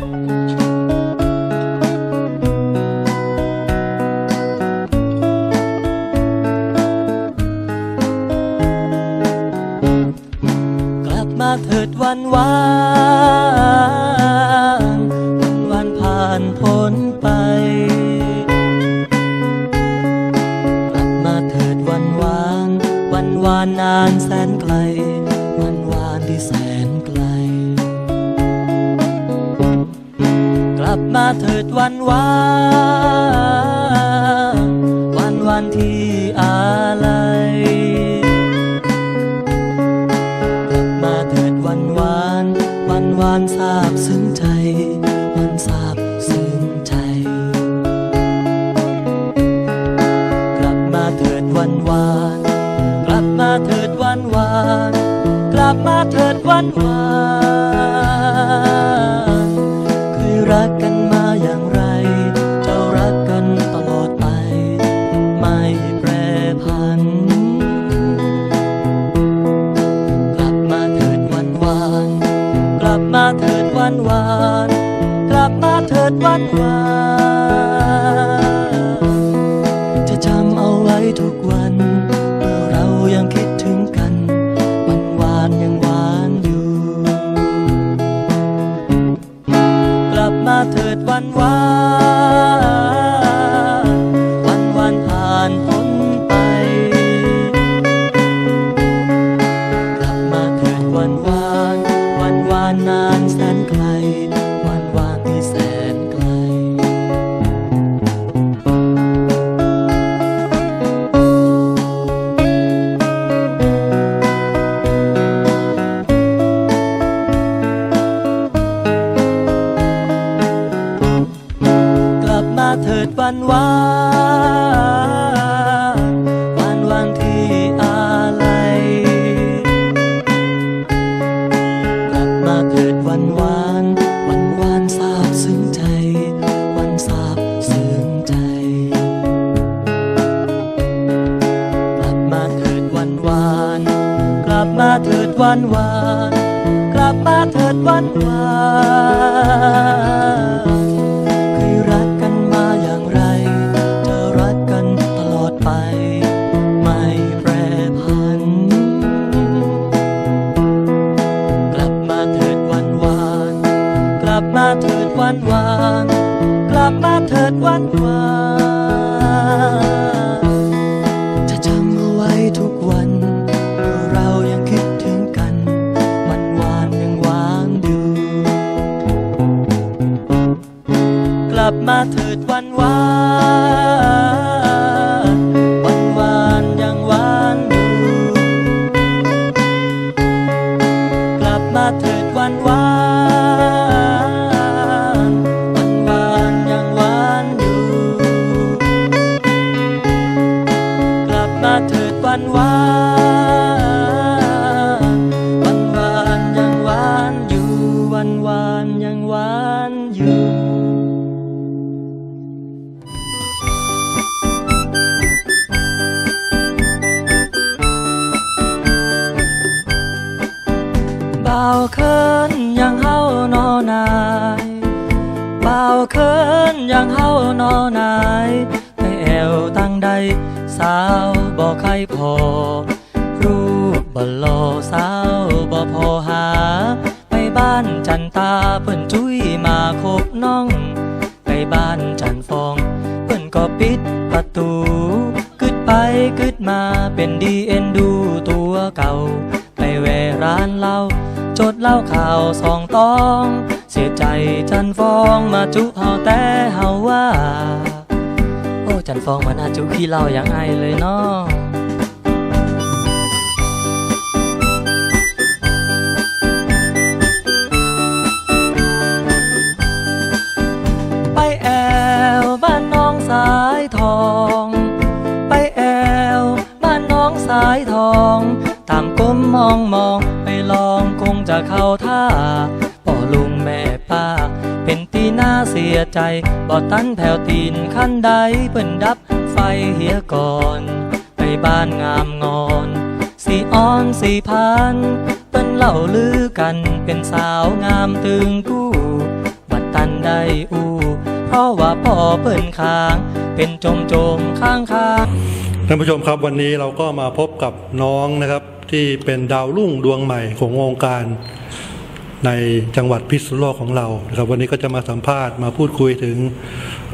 กลับมาเถิดวันวานวันวันผ่านพ้นไป กลับมาเถิดวันวาน วันวานนานแสนไกล มาเถิดวันวานวันวันที่อะไรกลับมาเถิดวันวานวันวานทราบซึ้ง ดวันวานวันวันที่อะไรกลับมาเถิดวันวานวันวานทราบซึ้งใจ วันทราบซึ้งใจ กลับมาเถิดวันวาน กลับมาเถิดวันวาน กลับมาเถิดวันวานานอยู่บ่าวเคินยังเฮานอนายบ่าวเคินยังเฮานอนายในแอวตั้งใดสาวบ่ใครพอ รูปบ่หล่อสาวบ่พอหา ไปบ้านจันตาเพิ่นจุ้ย บน้อง ไปบ้านจันฟอง เพิ่นก็ปิดประตูกึดไปกึดมาเป็นดีเอ็นดูตัวเก่า ไปแวร้านเหล้าจดเหล้าข่าวสองตอง เสียใจจันฟองมาจุเฮาแต่เฮาว่า โอ้จันฟองมันอาจุขี้เหล้าอย่างไอเลยเนาะ จะเข้าท่าพ่อลุงแม่ป้า เป็นตีหน้าเสียใจบ่ตันแผ่วตีนขั้นใดเปิ้นดับไฟเหียก่อน ไปบ้านงามงอนสีอ่อนสีพันเปิ้นเล่าลือกันเป็นสาวงามตึงกู้วัดตันได้อู้เพราะว่าพ่อเปิ้นค้าง เป็นจมจมข้างค้างท่านผู้ชมครับวันนี้เราก็มาพบกับน้องนะครับ ที่เป็นดาวรุ่งดวงใหม่ของวงการในจังหวัดพิษณุโลกของเรานะครับวันนี้ก็จะมาสัมภาษณ์มาพูดคุยถึง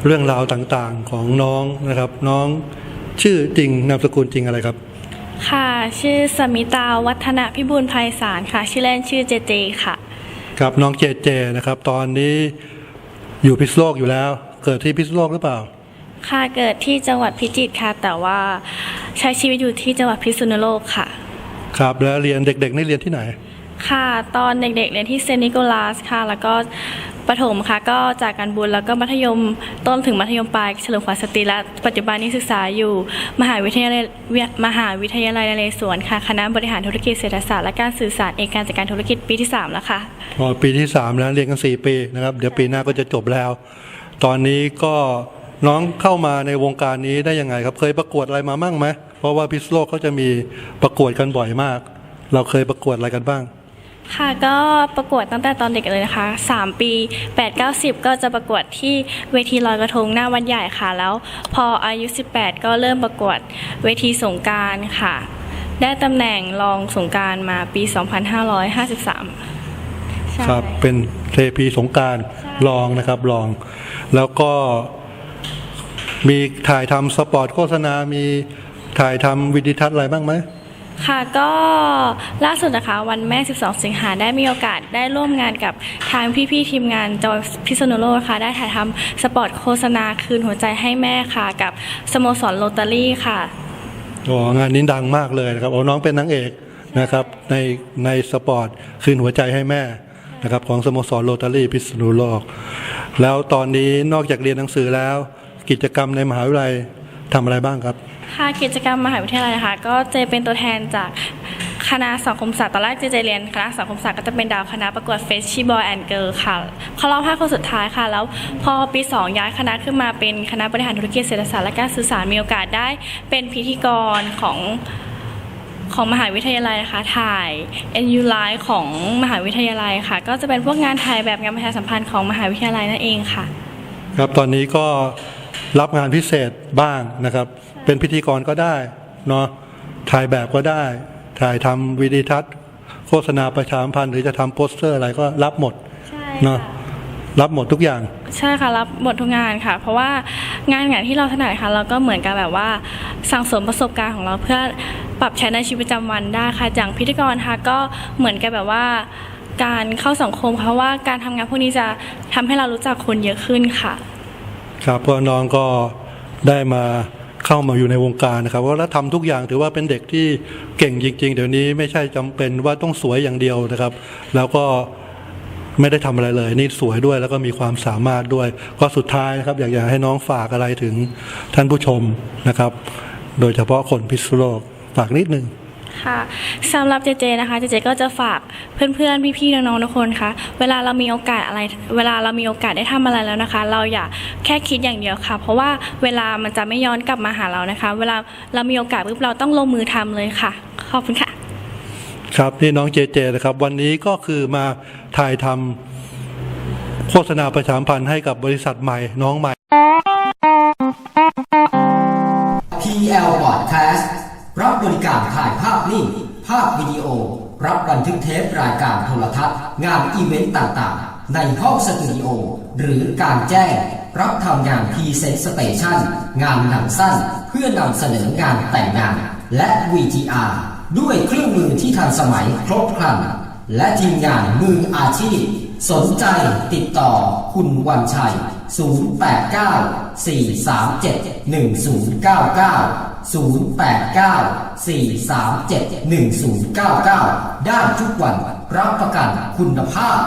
เรื่องราวต่างๆของน้องนะครับ น้องชื่อจริงนามสกุลจริงอะไรครับ ค่ะชื่อสมิตาวัฒนพิบูลภัยสารค่ะ ชื่อเล่นชื่อเจเจค่ะ ครับน้องเจเจนะครับ ตอนนี้อยู่พิษณุโลกอยู่แล้ว เกิดที่พิษณุโลกหรือเปล่า ค่ะเกิดที่จังหวัดพิจิตรค่ะ แต่ว่าใช้ชีวิตอยู่ที่จังหวัดพิษณุโลกค่ะ ครับ แล้วเรียนเด็กๆนี่เรียนที่ไหน ค่ะ ตอนเด็กๆเรียนที่เซนต์นิโคลัสค่ะ แล้วก็ประถมค่ะ ก็จากการบุญแล้วก็มัธยมต้นถึงมัธยมปลายเฉลิมขวัญสตรีและปัจจุบันนี้ศึกษาอยู่มหาวิทยาลัยมหาวิทยาลัยนเรศวรค่ะ คณะบริหารธุรกิจเศรษฐศาสตร์และการสื่อสารเอกการจัดการธุรกิจปีที่3แล้วค่ะพอปีที่สามแล้วเรียนกันสี่ปีนะครับ เดี๋ยวปีหน้าก็จะจบแล้ว ตอนนี้ก็น้องเข้ามาในวงการนี้ได้ยังไงครับ เคยประกวดอะไรมามั่งไหม เพราะว่าพิษณุโลกเขาจะมีประกวดกันบ่อยมาก เราเคยประกวดอะไรกันบ้าง ค่ะก็ประกวดตั้งแต่ตอนเด็กเลยนะคะ 3 ปี 8 9 0ก็จะประกวดที่เวทีลอยกระทงหน้าวันใหญ่ค่ะ แล้วพออายุ 18 ก็เริ่มประกวดเวทีสงกรารค่ะ ได้ตำแหน่งรองสงกรารมาปี 2553ใช่ครับเป็นเทพีสงกรารใช่ลองนะครับลอง แล้วก็มีถ่ายทำสปอร์ตโฆษณา มี ถ่ายทำวิดีทัศน์อะไรบ้างไหมค่ะก็ล่าสุดนะคะ วันแม่ 12 สิงหาได้มีโอกาสได้ร่วมงานกับทางพี่ๆทีมงานจังหวัดพิษณุโลกค่ะ ได้ถ่ายทำสปอร์ตโฆษณาคืนหัวใจให้แม่ค่ะ กับสโมสรโรตารี่ค่ะอ๋องานนี้ดังมากเลยนะครับโอ้น้องเป็นนางเอกนะครับในในสปอร์ตคืนหัวใจให้แม่นะครับของสโมสรโรตารี่พิษณุโลก แล้วตอนนี้นอกจากเรียนหนังสือแล้ว กิจกรรมในมหาวิทยาลัยทำอะไรบ้างครับ ค่ะกิจกรรมมหาวิทยาลัยนะคะ ก็เจเป็นตัวแทนจากคณะสังคมศาสตร์ตอนแรกเจเจเรียนคณะสังคมศาสตร์ก็จะเป็นดาวคณะประกวดเฟสชิบอยแอนด์เกิร์ลค่ะเขารอบห้าคนสุดท้ายค่ะ แล้วพอปี 2 ย้ายคณะขึ้นมาเป็นคณะบริหารธุรกิจเศรษฐศาสตร์และการสื่อสารมีโอกาสได้เป็นพิธีกรของของมหาวิทยาลัยนะคะ ถ่าย NU Live ของมหาวิทยาลัยค่ะ ก็จะเป็นพวกงานถ่ายแบบงานประชาสัมพันธ์ของมหาวิทยาลัยนั่นเองค่ะ ครับตอนนี้ก็รับงานพิเศษบ้างนะครับ เป็นพิธีกรก็ได้เนาะถ่ายแบบก็ได้ ถ่ายทำวิดีทัศน์ โฆษณาประชาสัมพันธ์หรือจะทำโปสเตอร์อะไรก็รับหมดใช่เนาะรับหมดทุกอย่าง ใช่ค่ะรับหมดทุกงานค่ะ เพราะว่างานงานที่เราถนัดค่ะ เราก็เหมือนกับแบบว่าสั่งสมประสบการณ์ของเราเพื่อปรับใช้ในชีวิตประจำวันได้ค่ะอย่างพิธีกรค่ะก็เหมือนกับแบบว่าการเข้าสังคมค่ะเพราะว่าการทำงานพวกนี้จะทำให้เรารู้จักคนเยอะขึ้นค่ะ ครับเพราะน้องก็ได้มา เข้ามาอยู่ในวงการนะครับว่าแล้วทำทุกอย่างถือว่าเป็นเด็กที่เก่งจริง ๆ เดี๋ยวนี้ไม่ใช่จำเป็นว่าต้องสวยอย่างเดียวนะครับ แล้วก็ไม่ได้ทำอะไรเลย นี่สวยด้วยแล้วก็มีความสามารถด้วย ก็สุดท้ายนะครับ อยากอยากให้น้องฝากอะไรถึงท่านผู้ชมนะครับ โดยเฉพาะคนพิษณุโลกฝากนิดนึง ค่ะสำหรับเจเจนะคะเจเจก็จะฝากเพื่อนๆ พี่ๆ น้องๆ ทุกคนค่ะ เวลาเรามีโอกาสอะไร เวลาเรามีโอกาสได้ทำอะไรแล้วนะคะ เราอย่าแค่คิดอย่างเดียวค่ะ เพราะว่าเวลามันจะไม่ย้อนกลับมาหาเรานะคะ เวลาเรามีโอกาสปุ๊บเราต้องลงมือทำเลยค่ะ ขอบคุณค่ะ ครับนี่น้องเจเจนะครับ วันนี้ก็คือมาถ่ายทำโฆษณาประชาสัมพันธ์ให้กับบริษัทใหม่น้องใหม่ PL Podcast รับบริการถ่ายภาพนิ่ง ภาพวิดีโอ รับบันทึกเทปรายการโทรทัศน์ งานอีเวนต์ต่างๆ ในห้องสตูดิโอ หรือการแจ้ง รับทำงานพรีเซนต์สเตชันงานหนังสั้น เพื่อนำเสนองานแต่งงาน และ VTR ด้วยเครื่องมือที่ทันสมัยครบครัน และทีมงานมืออาชีพ สนใจติดต่อคุณวันชัย 089 437 1099 089 437 1099 ได้ทุกวันรับประกันคุณภาพ